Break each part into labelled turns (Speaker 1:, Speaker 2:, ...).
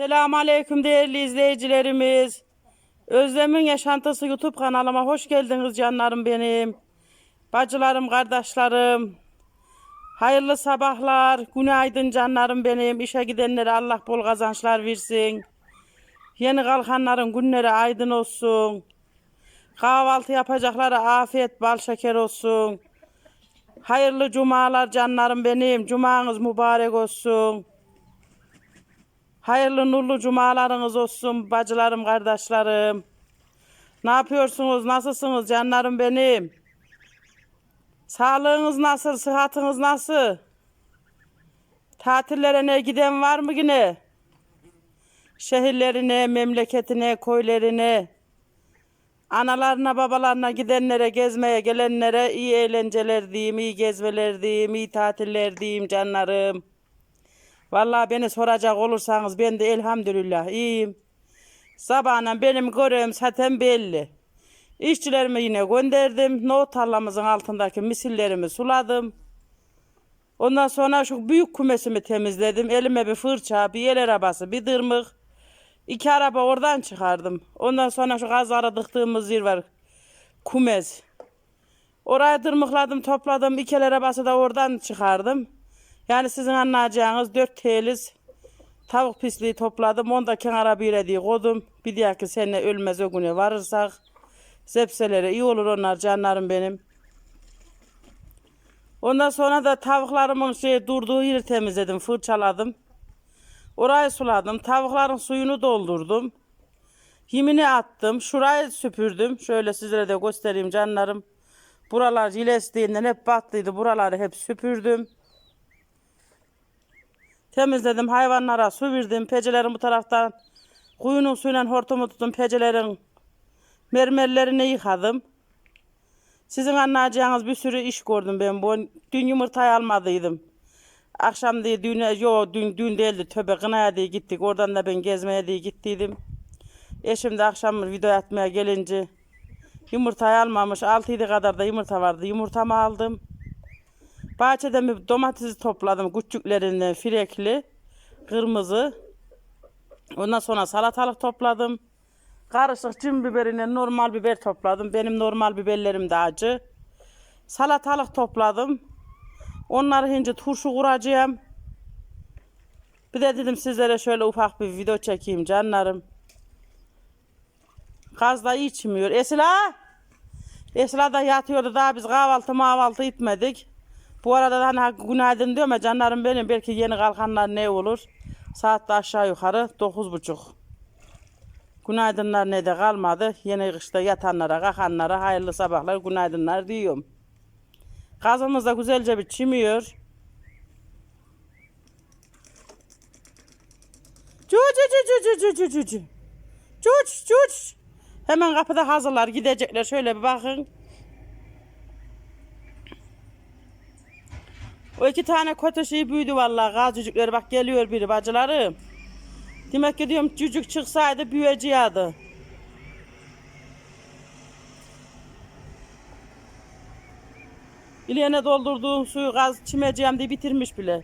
Speaker 1: Selamun Aleyküm değerli izleyicilerimiz. Özlem'in Yaşantısı YouTube kanalıma hoş geldiniz canlarım benim. Bacılarım, kardeşlerim. Hayırlı sabahlar, günaydın canlarım benim. İşe gidenlere Allah bol kazançlar versin. Yeni kalkanların günleri aydın olsun. Kahvaltı yapacaklara afiyet, bal şeker olsun. Hayırlı cumalar canlarım benim. Cumanız mübarek olsun. Hayırlı nurlu cumalarınız olsun bacılarım, kardeşlerim. Ne yapıyorsunuz? Nasılsınız canlarım benim? Sağlığınız nasıl? Sıhhatiniz nasıl? Tatillere ne giden var mı yine? Şehirlerine, memleketine, köylerine, analarına, babalarına gidenlere, gezmeye gelenlere iyi eğlenceler diyeyim, iyi gezmeler diyeyim, iyi tatiller diyeyim canlarım. Vallahi beni soracak olursanız ben de elhamdülillah iyiyim. Sabahına benim görevim zaten belli. İşçilerimi yine gönderdim. Nohut tarlamızın altındaki misillerimi suladım. Ondan sonra şu büyük kumesimi temizledim. Elime bir fırça, bir el arabası, bir dırmık. İki araba oradan çıkardım. Ondan sonra şu gazlara dıktığımız yer var. Kumes. Orayı dırmıkladım, topladım. İki el arabası da oradan çıkardım. Yani sizin anlayacağınız dört teliz tavuk pisliği topladım. Onu da kenara bir diye koydum. Bir dahaki sene ölmez o güne varırsak. Zepselere iyi olur onlar canlarım benim. Ondan sonra da tavuklarımın şey durduğu yeri temizledim, fırçaladım. Orayı suladım. Tavukların suyunu doldurdum. Yemini attım. Şurayı süpürdüm. Şöyle sizlere de göstereyim canlarım. Buralar ilestiğinden hep battıydı. Buraları hep süpürdüm. Temizledim. Hayvanlara su verdim. Pecelerin bu taraftan kuyunun suyuyla hortumu tuttum. Pecelerin mermerlerini yıkadım. Sizin anlayacağınız bir sürü iş gördüm ben. Bu dün yumurtayı almadıydım. Akşam diye düğüne, yo dün, dün değildi töbe kınaya diye gittik. Oradan da ben gezmeye diye gittiydim. Eşim de akşam video atmaya gelince yumurtayı almamış. 6 kadar da yumurta vardı. Yumurtamı aldım. Bahçeden bir domatesi topladım. Küçüklerinden firekli, kırmızı. Ondan sonra salatalık topladım. Karışık cin biberiyle normal biber topladım. Benim normal biberlerim de acı. Salatalık topladım. Onları şimdi turşu kuracağım. Bir de dedim sizlere şöyle ufak bir video çekeyim canlarım. Kaz da içmiyor. Esila! Esila da yatıyordu daha biz kahvaltı mahvaltı etmedik. Bu arada da hani günaydın diyorum ya canlarım benim belki yeni kalkanlar ne olur. Saat de aşağı yukarı dokuz buçuk. Günaydınlar ne de kalmadı. Yeni kışta yatanlara, kalkanlara hayırlı sabahlar, günaydınlar diyorum. Gazımız da güzelce bir çimiyor. Cucu cucu cucu cucu cucu. Cuç cuç. Hemen kapıda hazırlar gidecekler. Şöyle bir bakın. O iki tane kötü şey büyüdü vallahi gaz cücükleri bak geliyor biri bacılarım. Demek ki diyorum cücük çıksaydı büyüyeceğiydi. İleğine doldurduğum suyu gaz çimeceğim diye bitirmiş bile.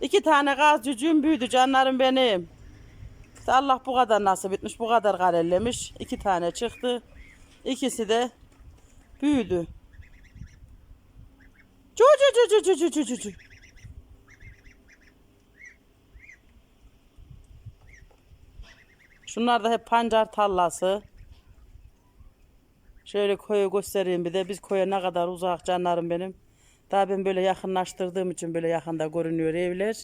Speaker 1: İki tane gaz cücüğüm büyüdü canlarım benim. Allah bu kadar nasip etmiş, bu kadar karellemiş. İki tane çıktı. İkisi de büyüdü. Şunlar da hep pancar tallası. Şöyle koyu göstereyim bir de biz koya ne kadar uzak canlarım benim. Daha ben böyle yakınlaştırdığım için böyle yakında görünüyor evler.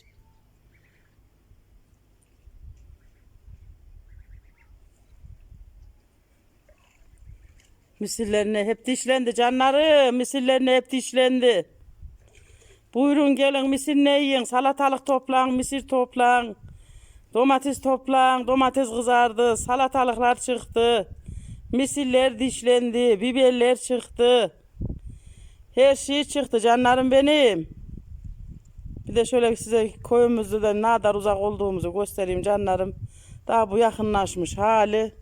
Speaker 1: Misillerine hep dişlendi canları. Misillerine hep dişlendi. Buyurun gelin misir ne yiyin? Salatalık toplan, misir toplan. Domates toplan, domates kızardı, salatalıklar çıktı. Misiller dişlendi, biberler çıktı. Her şey çıktı canlarım benim. Bir de şöyle size koyumuzda da ne kadar uzak olduğumuzu göstereyim canlarım. Daha bu yakınlaşmış hali.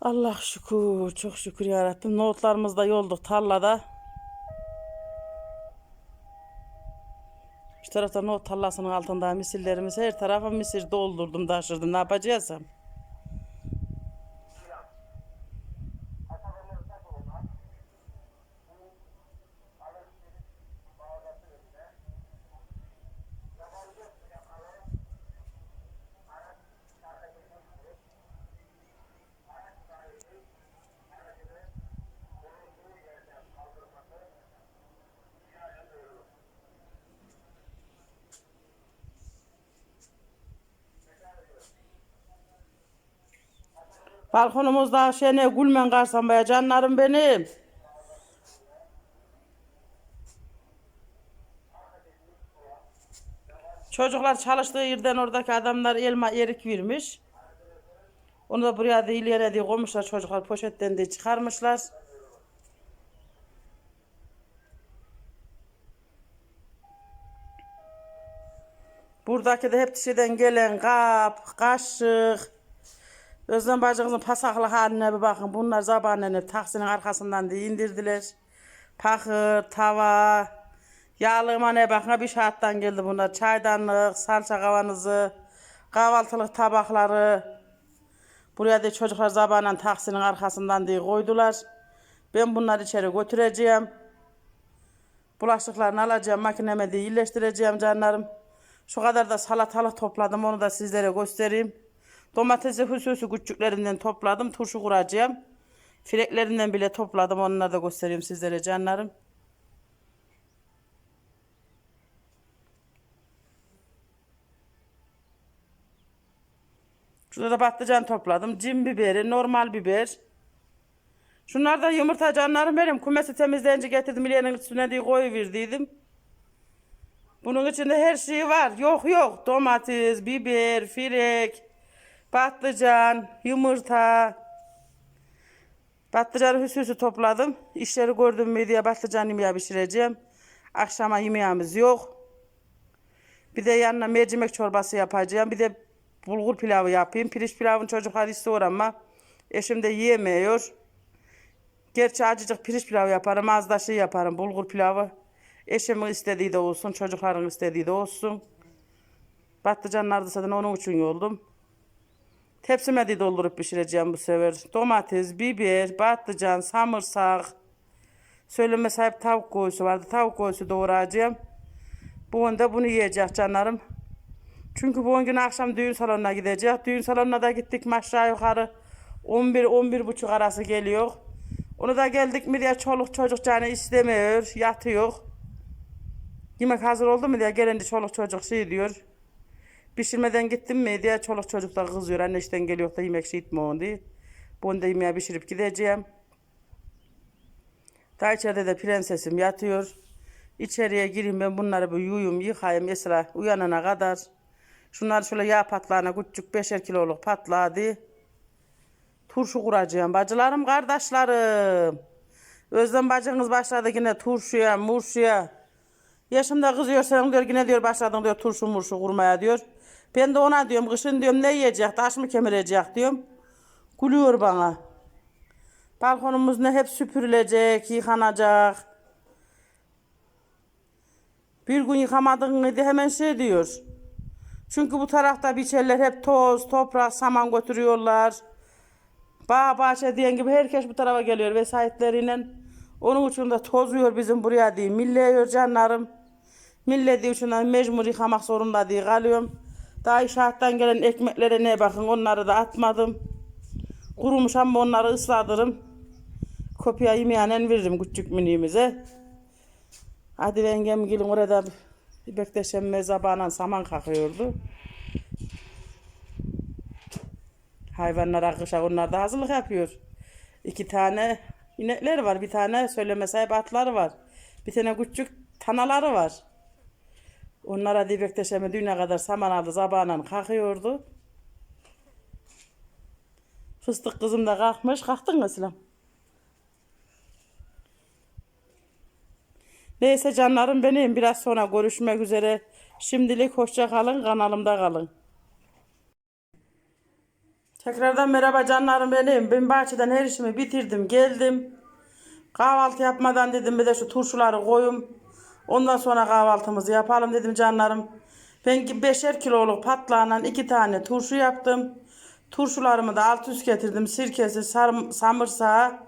Speaker 1: Allah şükür, çok şükür yarabbim. Nohutlarımız da yolduk tarlada. Şu tarafta nohut tarlasının altında misillerimiz her tarafa misir doldurdum taşırdım. Ne yapacaksam? Balkonumuzda şene gülmen karsambaya canlarım benim. Çocuklar çalıştığı yerden oradaki adamlar elma erik vermiş. Onu da buraya da ileri diye koymuşlar çocuklar poşetten de çıkarmışlar. Buradaki de hep dışarıdan gelen kap, kaşık, Özlem bacımızın pasaklı haline bir bakın. Bunlar zabanını taksinin arkasından da indirdiler. Pakır, tava, yağlığıma ne bakın bir şahattan geldi bunlar. Çaydanlık, salça kavanozu, kahvaltılık tabakları. Buraya da çocuklar zabanan taksinin arkasından diye koydular. Ben bunları içeri götüreceğim. Bulaşıklarını alacağım, makineme de yerleştireceğim canlarım. Şu kadar da salatalık topladım, onu da sizlere göstereyim. Domatesi hususu küçüklerinden topladım, turşu kuracağım. Fileklerinden bile topladım, onları da göstereyim sizlere canlarım. Şurada da patlıcan topladım. Cin biberi, normal biber. Şunlar da yumurta canlarım benim. Kumesi temizleyince getirdim. İleyenin üstüne diye koyuverdiydim. Bunun içinde her şey var. Yok yok. Domates, biber, firek, patlıcan, yumurta. Patlıcanı hüsüsü topladım. İşleri gördüm mü patlıcan yemeği pişireceğim. Akşama yemeğimiz yok. Bir de yanına mercimek çorbası yapacağım. Bir de bulgur pilavı yapayım. Pirinç pilavını çocuklar istiyor ama eşim de yiyemiyor. Gerçi acıcık pirinç pilavı yaparım. Az da şey yaparım. Bulgur pilavı. Eşimin istediği de olsun. Çocukların istediği de olsun. Patlıcanlar da zaten onun için yoldum. Tepsime de doldurup pişireceğim bu sefer. Domates, biber, patlıcan, samırsak. Söyleme sahip tavuk göğsü vardı. Tavuk göğsü doğrayacağım. Bugün de bunu yiyecek canlarım. Çünkü bugün gün akşam düğün salonuna gidecek. Düğün salonuna da gittik aşağı yukarı 11 buçuk arası geliyor. Onu da geldik mi diye çoluk çocuk canı istemiyor, yatıyor. Yemek hazır oldu mu diye gelince çoluk çocuk şey diyor. Pişirmeden gittim mi diye çoluk çocuk da kızıyor. Anne işten geliyor da yemek şey etme onu diye. Bunu da yemeğe pişirip gideceğim. Daha içeride de prensesim yatıyor. İçeriye gireyim ben bunları bir yuyum yıkayayım Esra uyanana kadar. Şunları şöyle yağ patlağına küçük beşer kiloluk patladı. Turşu kuracağım bacılarım kardeşlerim. Özlem bacınız başladı yine turşuya murşuya. Yaşımda kızıyor sen diyor yine diyor başladın diyor turşu murşu kurmaya diyor. Ben de ona diyorum kışın diyorum ne yiyecek taş mı kemirecek diyorum. Gülüyor bana. Balkonumuz ne hep süpürülecek, yıkanacak. Bir gün yıkamadın mıydı hemen şey diyor. Çünkü bu tarafta biçerler hep toz, toprak, saman götürüyorlar. Bağ bahçe diyen gibi herkes bu tarafa geliyor vesayetleriyle. Onun için de tozuyor bizim buraya diye. Milliyor canlarım. Millediği için mecbur yıkamak zorunda diye kalıyorum. Daha inşaattan gelen ekmeklere ne bakın onları da atmadım. Kurumuş ama onları ısladırım. Kopya yemeğinen veririm küçük miniğimize. Hadi yengem gelin orada bir bekleşen mezabana saman kakıyordu. Hayvanlar akışa onlar da hazırlık yapıyor. İki tane inekler var. Bir tane söyleme sahip atları var. Bir tane küçük tanaları var. Onlara dibekteşeme düğüne kadar saman aldı zabağına kalkıyordu. Fıstık kızım da kalkmış. Kalktın mı İslam? Neyse canlarım benim biraz sonra görüşmek üzere. Şimdilik hoşça kalın kanalımda kalın. Tekrardan merhaba canlarım benim. Ben bahçeden her işimi bitirdim. Geldim. Kahvaltı yapmadan dedim bir de şu turşuları koyayım. Ondan sonra kahvaltımızı yapalım dedim canlarım. Ben beşer kiloluk patlağından iki tane turşu yaptım. Turşularımı da alt üst getirdim. Sirkesi, sarım, samırsağı,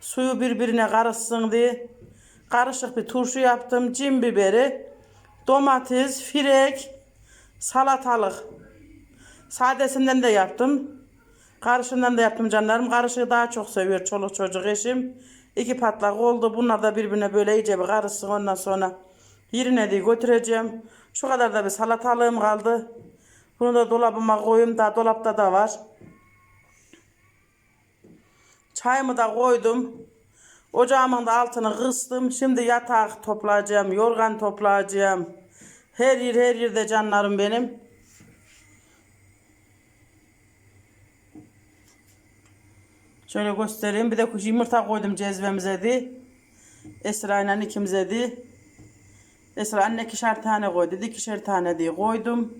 Speaker 1: suyu birbirine karışsın diye. Karışık bir turşu yaptım. Cin biberi, domates, firek, salatalık. Sadesinden de yaptım. Karışından da yaptım canlarım. Karışığı daha çok seviyor çoluk çocuk eşim. İki patlak oldu. Bunlar da birbirine böyle iyice bir karışsın. Ondan sonra yerine de götüreceğim. Şu kadar da bir salatalığım kaldı. Bunu da dolabıma koyayım. Daha dolapta da var. Çayımı da koydum. Ocağımın da altını kıstım. Şimdi yatak toplayacağım. Yorgan toplayacağım. Her yer her yerde canlarım benim. Şöyle göstereyim. Bir de yumurta koydum cezvemize de. Esra ile ikimize de. Esra anne ikişer tane koydu. İkişer tane diye koydum.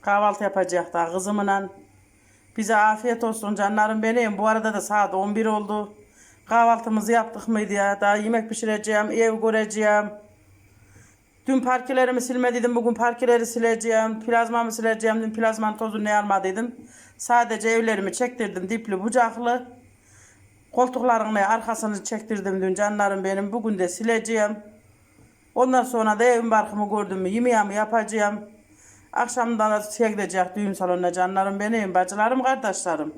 Speaker 1: Kahvaltı yapacak da kızımla. Bize afiyet olsun canlarım benim. Bu arada da saat 11 oldu. Kahvaltımızı yaptık mıydı ya? Daha yemek pişireceğim, ev göreceğim. Dün parkelerimi silmediydim. Bugün parkeleri sileceğim. Plazmamı sileceğim. Dün plazmanın tozunu ne almadıydım. Sadece evlerimi çektirdim. Dipli bucaklı. Koltukların arkasını çektirdim dün canlarım benim. Bugün de sileceğim. Ondan sonra da evin barkımı gördüm mü yemeğimi yapacağım. Akşamdan da gidecek düğün salonuna canlarım benim. Bacılarım kardeşlerim.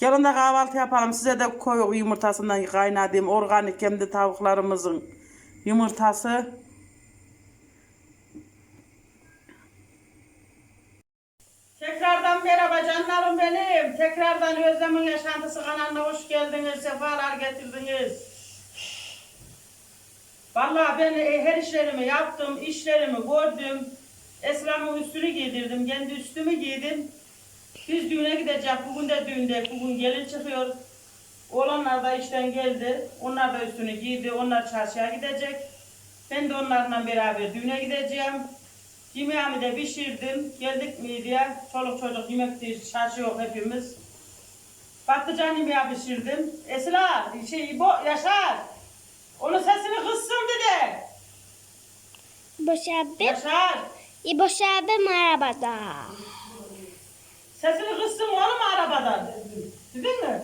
Speaker 1: Gelin de kahvaltı yapalım. Size de koyu yumurtasından kaynadığım organik hem de tavuklarımızın yumurtası. Tekrardan merhaba canlarım benim. Tekrardan Özlem'in Yaşantısı kanalına hoş geldiniz. Sefalar getirdiniz. Vallahi ben e, her işlerimi yaptım, işlerimi gördüm. Esra'mın üstünü giydirdim, kendi üstümü giydim. Biz düğüne gideceğiz. Bugün de düğünde, bugün gelin çıkıyor. Oğlanlar da işten geldi. Onlar da üstünü giydi. Onlar çarşıya gidecek. Ben de onlarla beraber düğüne gideceğim. Yemeğimi de pişirdim. Geldik mi diye. Çoluk çocuk yemek değil, şaşı yok hepimiz. Patlıcan yemeği pişirdim. Esra, şey, bu, Yaşar. Onun sesini kıssın dedi.
Speaker 2: Boş abi,
Speaker 1: Yaşar.
Speaker 2: e, boş abi arabada.
Speaker 1: Sesini kıssın oğlum arabadan. Dedin mi?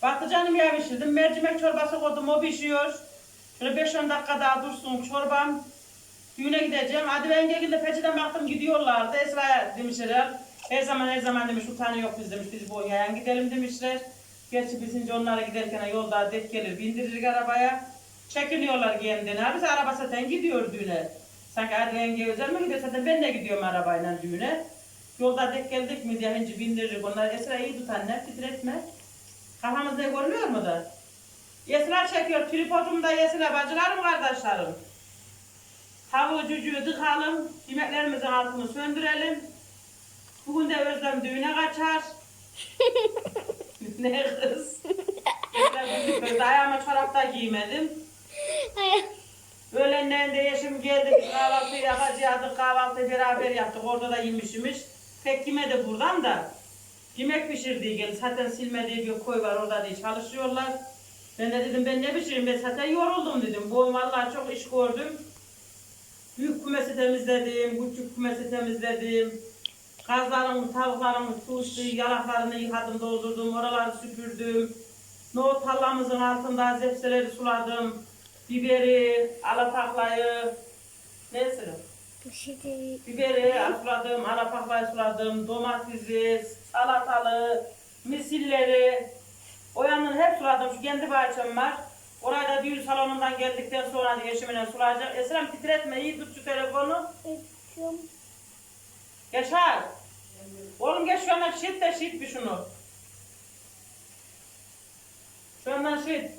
Speaker 1: Patlıcan yemeği pişirdim. Mercimek çorbası koydum. O pişiyor. Şöyle 5-10 dakika daha dursun çorbam. Düğüne gideceğim. Hadi ben geldiğinde peçeden baktım gidiyorlardı. Esra demişler. Her zaman her zaman demiş utanı yok biz demiş. Biz bu yayan gidelim demişler. Gerçi bizince onlara giderken yolda denk gelir. Bindirir arabaya. Çekiniyorlar kendine. Biz araba zaten gidiyor düğüne. Sanki hadi yenge özel mi gidiyor? Zaten ben de gidiyorum arabayla düğüne. Yolda denk geldik mi diye hinci bindirir. Onlar Esra iyi tut anne titretme. Kafamızda görmüyor mu da? Esra çekiyor. Tripodumda Esra bacılarım kardeşlerim. Tavuğu cücüğü tıkalım. Yemeklerimizin altını söndürelim. Bugün de Özlem düğüne kaçar. ne kız? Bugün ayağıma çorap da giymedim.
Speaker 2: Ay,
Speaker 1: Öğlenleyin de eşim geldi. Biz kahvaltı yapacaktık. Kahvaltı beraber yaptık. Orada da yemişmiş. Pek yemedi buradan da. Yemek pişirdiği geldi. Zaten silmediği bir koy var orada diye çalışıyorlar. Ben de dedim ben ne pişireyim ben zaten yoruldum dedim. Bu vallahi çok iş gördüm. Büyük kümesi temizledim, küçük kümesi temizledim. Kazların, tavukların tuşlu yalaklarını yıkadım, doldurdum, oraları süpürdüm. Nohut tallamızın altında zepseleri suladım. Biberi, alapaklayı, neyse.
Speaker 2: şey.
Speaker 1: Biberi suladım, alapaklayı suladım, domatesi, salatalığı, misilleri. O yanını hep suladım. Şu kendi bahçem var. Oraya da düğün salonundan geldikten sonra da eşimle sulayacak. Esrem titretme, iyi tut şu telefonu.
Speaker 2: Öpüyorum.
Speaker 1: Yaşar. Oğlum geç şu yandan şit de şit bir şunu. Şu yandan şit.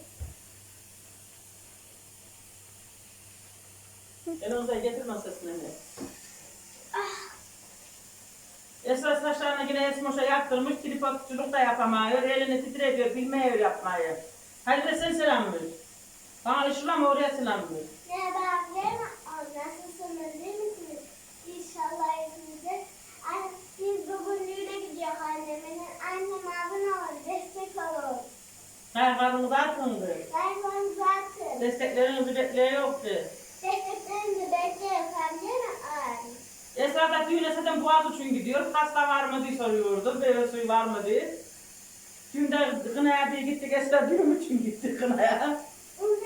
Speaker 1: Elinize getirme sesini. Esra saçlarını yine esmoşa yaptırmış, tripodçuluk da yapamıyor, elini titrediyor, bilmiyor yapmayı. Hadi sen selam ver. Bana ışılam oraya selam ver.
Speaker 2: Merhaba annem, nasılsınız, iyi misiniz? İnşallah iyisiniz. Biz bugün yürüye gidiyoruz annemin. Annem abone olun, destek olun.
Speaker 1: Kaybarımız atındı.
Speaker 2: Kaybarımız atın.
Speaker 1: Desteklerinizi bekliyor
Speaker 2: yoktu. Desteklerinizi bekliyoruz annem.
Speaker 1: Esra da düğüne zaten boğaz için gidiyor. Pasta var mı diye soruyordu. Meyve suyu var mı diye. Dün de kınaya diye gittik. Esra düğün için gittik kınaya.
Speaker 2: Bunu.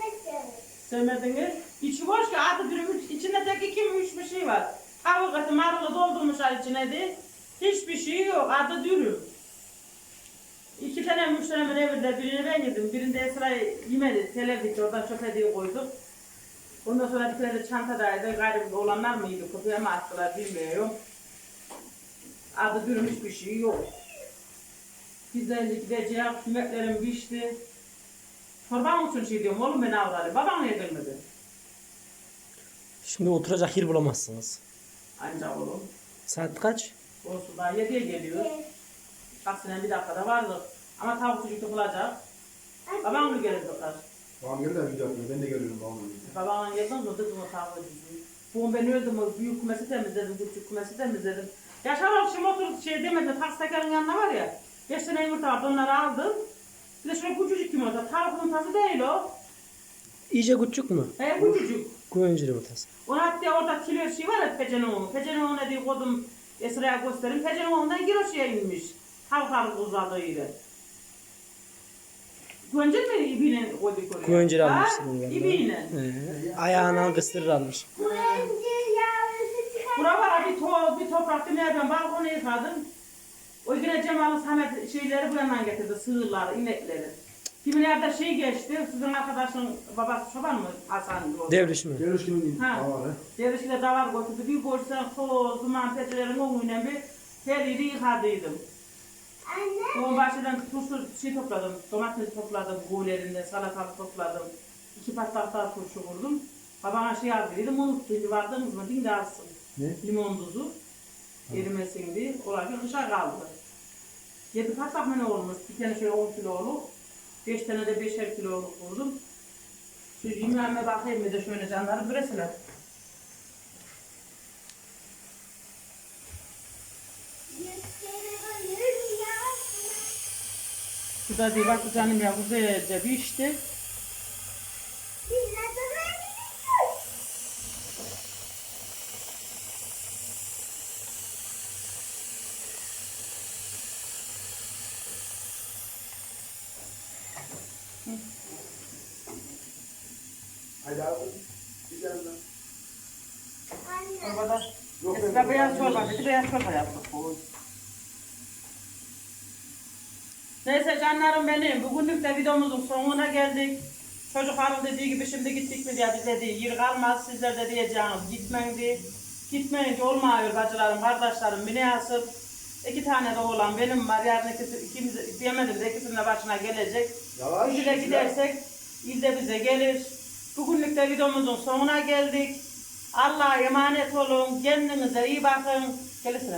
Speaker 1: Sevmediniz. İçi boş ki adı dürüm içinde tek iki mi üç bir şey var. Tavuk eti marulu doldurmuşlar içine de. Hiçbir şey yok. Adı dürüm. İki tane müşterimin evinde birini ben yedim. Birinde Esra yemedi. Televizyon oradan çöpe diye koyduk. Ondan sonra bir de çantadaydı. Garip olanlar mıydı? Kutuya mı attılar bilmiyorum. Adı dürüm hiçbir şey yok. Güzelce gideceğiz. Sümeklerim pişti. Torban için şey diyorum oğlum ben avradım. Babam niye gelmedi?
Speaker 3: Şimdi oturacak yer bulamazsınız.
Speaker 1: Ancak oğlum.
Speaker 3: Saat kaç?
Speaker 1: Olsun daha yediye geliyor. Aksine bir dakikada vardı. Ama tavuk çocuk yapılacak. Babam mı gelir doktor?
Speaker 4: Babam geldi de video yapıyor. Ben de geliyorum babamla birlikte.
Speaker 1: Babamla geldim mi dedim o tavuğu dizi. Bu ben öldüm o büyük kumesi temizledim, küçük kumesi temizledim. Yaşar şimdi oturup şey demedim, tas tekerin yanında var ya. Beş tane yumurta vardı onları aldım. Bir de şöyle küçücük yumurta, tavuk yumurtası değil o.
Speaker 3: İyice küçük mü?
Speaker 1: He küçücük.
Speaker 3: Güvencili yumurtası.
Speaker 1: Ona hatta orada kilo şey var ya pecenon. Pecenon ne diye koydum Esra'ya göstereyim. Pecenon'dan kilo şey inmiş. Tavuklar uzadığı yere. Güvencil mi ibine koyduk oraya?
Speaker 3: Güvencili
Speaker 1: Ha?
Speaker 3: almışsın galiba.
Speaker 1: İbine.
Speaker 3: Ee, ayağına kıstırır almış.
Speaker 2: Güvencil yavrusu çıkar.
Speaker 1: Bura var bir toz, bir toprak demeye ben balkonu yıkadım. O güne Cemal'ın Samet şeyleri bu yandan getirdi. Sığırları, inekleri. Kimin yerde şey geçti. Sizin arkadaşın babası çoban mı? Hasan. o.
Speaker 3: Devriş mi?
Speaker 4: Geliş kimin
Speaker 1: Ha.
Speaker 4: havalı.
Speaker 1: Devişle davar götürdü. Bir borçtan toz, duman, petrelerin önüne bir her yeri yıkadıydım. Onun başından turşu şey topladım. Domates topladım, buğulerinde, salatalık topladım. İki patlak daha turşu vurdum. Babana şey aldıydım, unuttum. Vardınız mı? Din de alsın.
Speaker 4: Ne?
Speaker 1: Limon tuzu. Erimesin diye. Olarken kışa kaldı. Yedi patlak mı ne olmuş? Bir tane şöyle 10 kiloluk. Beş tane de beşer kiloluk vurdum. Şu yemeğime bakayım bir de şöyle canları büreseler. Bu da diye bak canım ya güzelce pişti.
Speaker 4: Hadi abi. Gidelim lan.
Speaker 1: Çorbada.
Speaker 4: Yok,
Speaker 1: beyaz çorba, bir beyaz çorba yaptık bu. Neyse canlarım benim, bugünlük de videomuzun sonuna geldik. Çocukların dediği gibi şimdi gittik mi diye bize değil, yer kalmaz sizler de diyeceğiniz gitmeyin diye. Gitmeyince olmuyor bacılarım, kardeşlerim, münasip. İki tane de oğlan benim var, yarın ikisi, ikimiz, diyemedim de ikisinin de başına gelecek.
Speaker 4: Yavaş.
Speaker 1: İlde gidersek ilde bize gelir. Bugünlük de videomuzun sonuna geldik. Allah'a emanet olun. Kendinize iyi bakın. Gelirsin.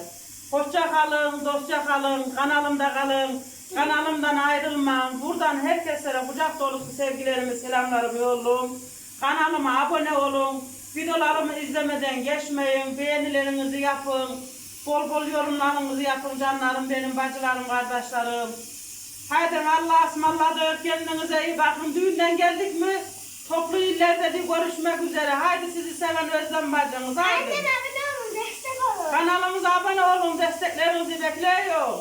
Speaker 1: Hoşça kalın, dostça kalın, kanalımda kalın. Kanalımdan ayrılmayın. Buradan herkese kucak dolusu sevgilerimi, selamlarımı yolluyorum. Kanalıma abone olun. Videolarımı izlemeden geçmeyin. Beğenilerinizi yapın. Bol bol yorumlarınızı yapın canlarım benim, bacılarım, kardeşlerim. Haydi Allah'a ısmarladık. Kendinize iyi bakın. Düğünden geldik mi? Toplu illerde de görüşmek üzere. Haydi sizi seven Özlem bacımız. Haydi.
Speaker 2: Anne abone olun destek olun.
Speaker 1: Kanalımıza abone olun. Desteklerinizi bekliyor.